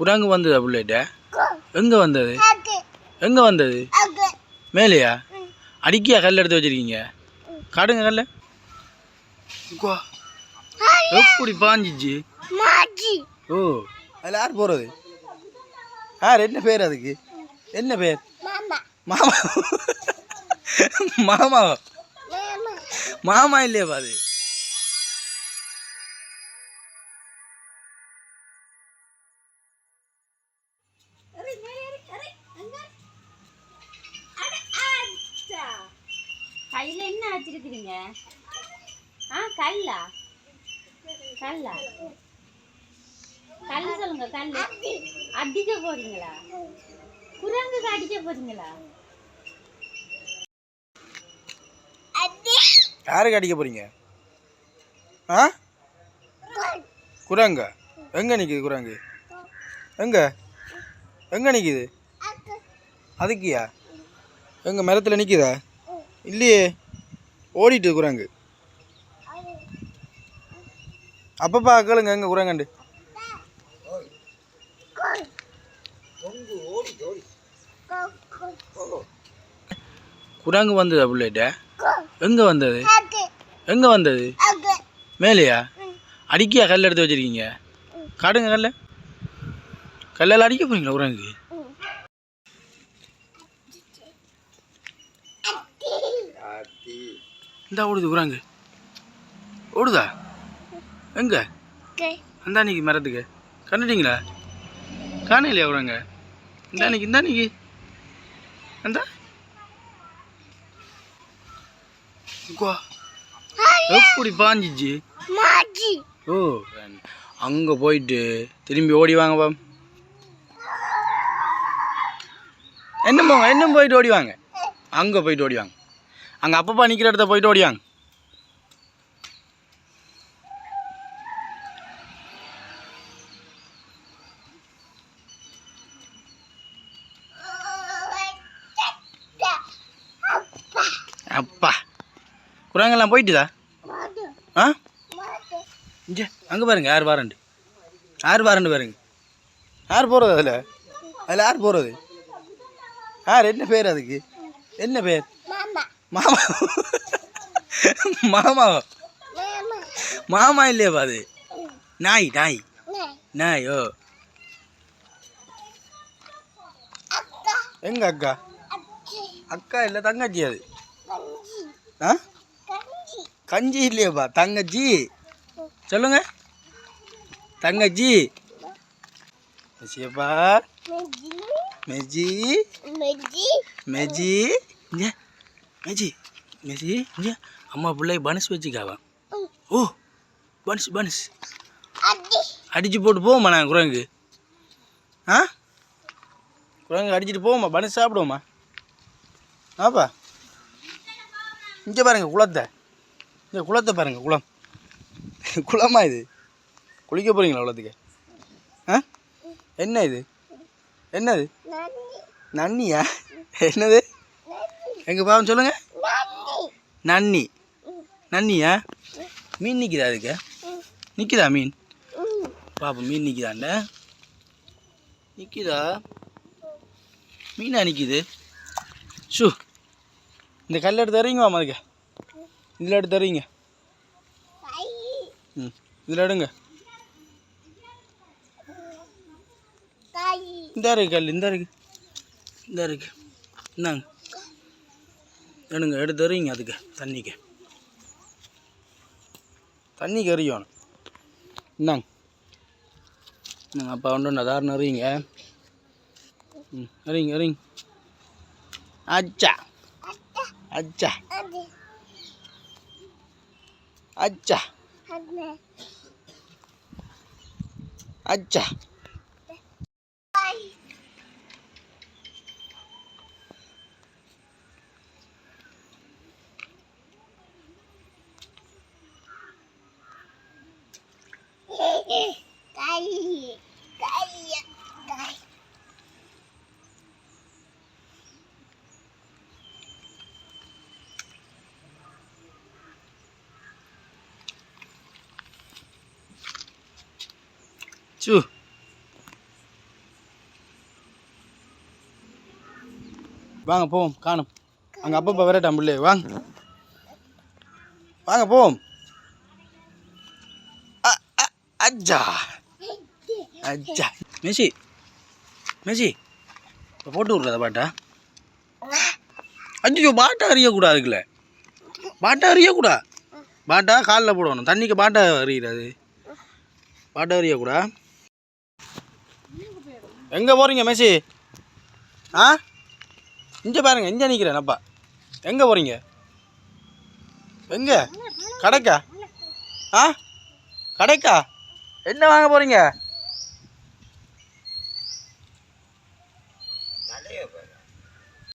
குரங்கு வந்ததா புள்ளைகிட்ட? எங்கே வந்தது? எங்கே வந்தது? மேலேயா? அடிக்கியா கல் எடுத்து வச்சிருக்கீங்க? காடுங்க கல்ல. உக்கா. எப்படி பாஞ்சிச்சு? ஓ. அதில் யார் போகிறது? யார்? என்ன பேர் அதுக்கு? என்ன பேர்? மாமா. மாமா. மாமா. இல்லையா அது. என்ன ஆ கல்லா. கல்லா. கல் சொல்லுங்க கல் அடிக்க போறீங்களா? குரங்குக்கு அடிக்க போறீங்களா? யாருக்கு அடிக்க போறீங்க? ஆ? குரங்க. எங்க நிக்குது குரங்கு? எங்க? எங்க நிக்குது? அதுக்கியா? எங்க மரத்துல நிக்குதா? இல்லையே. ஓடிட்டு குரங்கு. அப்பப்பா கேளுங்க எங்க குரங்கண்டு? குரங்கு வந்ததா புள்ளைகிட்ட? எங்க வந்தது? எங்க வந்தது? மேலேயா? அடிக்கியா கல் எடுத்து வச்சிருக்கீங்க? காடுங்க கல்ல. கல்லெல்லாம் அடிக்க போறீங்களா குரங்கு இந்த ஓடுது குரங்கு ஓடுதா? எங்க? அந்த அன்னைக்கு மரத்துக்கு. கண்டுட்டீங்களா? காணையிலையா குரங்க இந்த அன்னைக்கு இந்த அன்னைக்கு அந்த. எப்படி பாஞ்சிச்சு? ஓ அங்கே போயிட்டு திரும்பி ஓடி வாங்க பாம் என்ன போங்க என்ன போயிட்டு ஓடி வாங்க? அங்கே போயிட்டு ஓடி வாங்க. அங்கே அப்பப்பா நிற்கிற இடத்த போயிட்டு ஓடியாங்க. அப்பா. குரங்கெல்லாம் போயிட்டுதா? ஆ? இங்கே அங்கே பாருங்க யார் வாரண்டு? யார் வாரண்டு பாருங்க? யார் போகிறது அதில்? அதில் யார் போகிறது யார் என்ன பேர் அதுக்கு? என்ன பேர்? மாமா மாமா மாமா இல்லையாப்பா அது நாய் நாய் நாய் ஓ எங்க அக்கா அக்கா இல்லை தங்கச்சி அது ஆ கஞ்சி இல்லையாப்பா தங்கச்சி சொல்லுங்க தங்கச்சி சியப்பா மெஜி மெஜி இங்க மெஜி மெஜி இங்க. அம்மா பிள்ளை பனஸ் வச்சுக்காவா? ஓ பனஸ் பனஸ் அடிச்சு போட்டு போவோம்மா நான் குரங்கு? ஆ? குரங்கு அடிச்சுட்டு போவோம்மா பனஸ் சாப்பிடுவோம்மா ஆப்பா இங்கே பாருங்க குளத்தை. இந்த குளத்தை பாருங்க குளம். குளமா இது? குளிக்க போகிறீங்களா குளத்துக்கு? ஆ? என்ன இது? என்னது? நன்னியா? என்னது? எங்கள் பாவம் சொல்லுங்க? நன்னி. நன்னியா? மீன் நிற்கிதா அதுக்கு நிற்கிதா மீன்? பாப்பா மீன் நிற்கிதாண்ட நிற்கிதா மீனா நிற்கிது ஷூ. இந்த கல் எடுத்து வாமா அதுக்கு. இதில் எடுத்து தரீங்க ம். இதில் எடுங்க. இந்த இருக்கு கல் இந்த இருக்கு. இந்த இருக்கு. இந்தாங்க. எடுங்க எடுத்து எறியுங்க அதுக்கு தண்ணிக்கு. தண்ணிக்கு எறியணும். இந்தாங்க. இந்தாங்க அப்பா ஒன்று அதாரணம் எறியுங்க. ம் எறியுங்க எறியுங்க. அச்சா. அச்சா. அச்சா. அச்சா. கை கைய சு வாங்க போவோம் காணும். அங்கே அப்பப்போ விரட்டான் பிள்ளை வாங்க. வாங்க போவோம். அ, அஜ்ஜா அஜ்ஜா மெஷி இப்போ போட்டு விட்றதா பாட்டா? அஞ்சு பாட்டா அறியக்கூடாதுக்குல பாட்டா அறியக்கூடா பாட்டா காலில் போடணும். தண்ணிக்கு பாட்டா அறியிறாது பாட்டா அறியக்கூடா எங்கே போகிறீங்க மெஸ்ஸி ஆ? இங்கே பாருங்க இங்கே நிற்கிறேன் அப்பா. எங்கே போகிறீங்க எங்கே? கடைக்கா? ஆ? கடைக்கா? என்ன வாங்க போகிறீங்க